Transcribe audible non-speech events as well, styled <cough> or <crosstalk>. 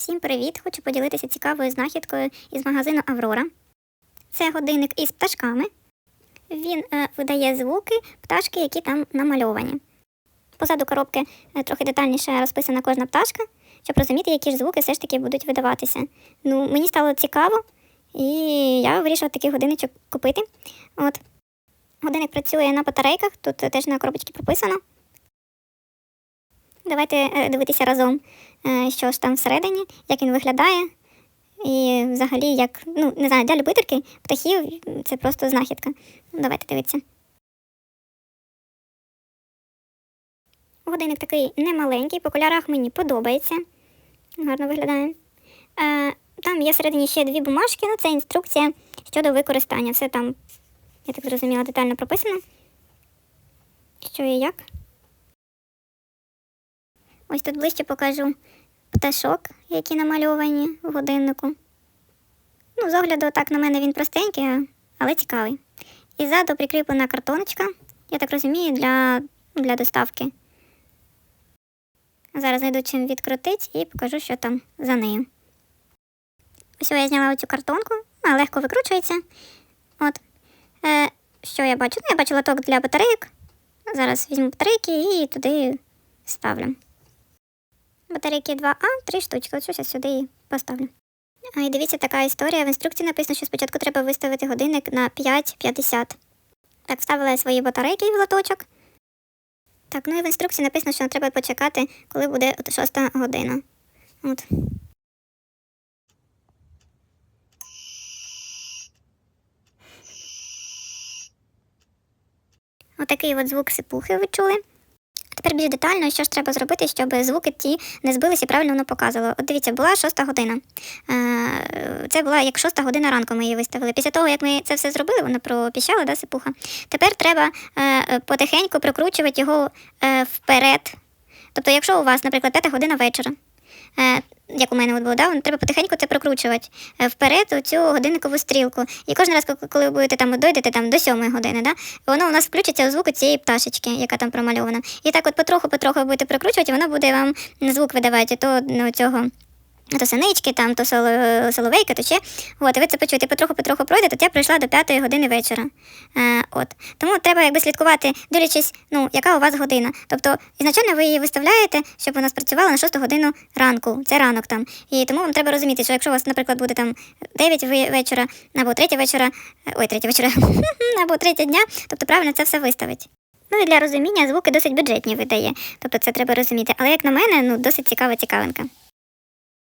Всім привіт! Хочу поділитися цікавою знахідкою із магазину Аврора. Це годинник із пташками. Він е, видає звуки пташки, які там намальовані. Позаду коробки е, трохи детальніше розписана кожна пташка, щоб розуміти, які ж звуки все ж таки будуть видаватися. Ну, мені стало цікаво, і я вирішила такий годинничок купити. От. Годинник працює на батарейках, тут е, теж на коробочці прописано. Давайте е, дивитися разом, е, що ж там всередині, як він виглядає. І взагалі, як, ну, не знаю, для любительки птахів це просто знахідка. Давайте дивитися. Годинник такий немаленький, по кольорах мені подобається. Гарно виглядає. Е, там є всередині ще дві бумажки, ну це інструкція щодо використання. Все там, я так зрозуміла, детально прописано. Що і як. Ось тут ближче покажу пташок, які намальовані в годиннику. Ну, з огляду, так на мене він простенький, але цікавий. І ззаду прикріплена картоночка, я так розумію, для, для доставки. Зараз знайду чим відкрутити і покажу, що там за нею. Ось я зняла оцю картонку, вона легко викручується. От. Е, що я бачу? Ну, я бачу лоток для батарейок. Зараз візьму батарейки і туди ставлю. Батарейки 2А, три штучки. От щось сюди і поставлю. І дивіться, така історія. В інструкції написано, що спочатку треба виставити годинник на 5.50. Так, вставила я свої батарейки в лоточок. Так, ну і в інструкції написано, що треба почекати, коли буде от шоста година. От. Отакий от звук сипухи ви чули. Тепер більш детально, що ж треба зробити, щоб звуки ті не збилися і правильно воно показувало. От дивіться, була шоста година. Е, Це була як шоста година ранку ми її виставили. Після того, як ми це все зробили, воно пропіщало, да, сипуха. Тепер треба е, потихеньку прокручувати його е, вперед. Тобто, якщо у вас, наприклад, п'ята година вечора, як у мене от було, да, треба потихеньку це прокручувати е, вперед цю годинникову стрілку. І кожен раз, коли ви будете там дойдете там до сьомої години, да, воно у нас включиться у звук цієї пташечки, яка там промальована. І так от потроху-потроху будете прокручувати, і воно буде вам звук видавати то ну, цього. То синички, там, то соловейки, то ще. От, і ви це почуєте, потроху-потроху пройде, то я прийшла до п'ятої години вечора. Е, от. Тому треба якби слідкувати, дивлячись, ну, яка у вас година. Тобто, ізначально ви її виставляєте, щоб вона спрацювала на 6 годину ранку. Це ранок там. І тому вам треба розуміти, що якщо у вас, наприклад, буде там 9 вечора, або 3 вечора, е, ой, 3 вечора, <laughs> або 3 дня, тобто правильно це все виставить. Ну і для розуміння звуки досить бюджетні видає. Тобто це треба розуміти. Але як на мене, ну досить цікава цікавинка.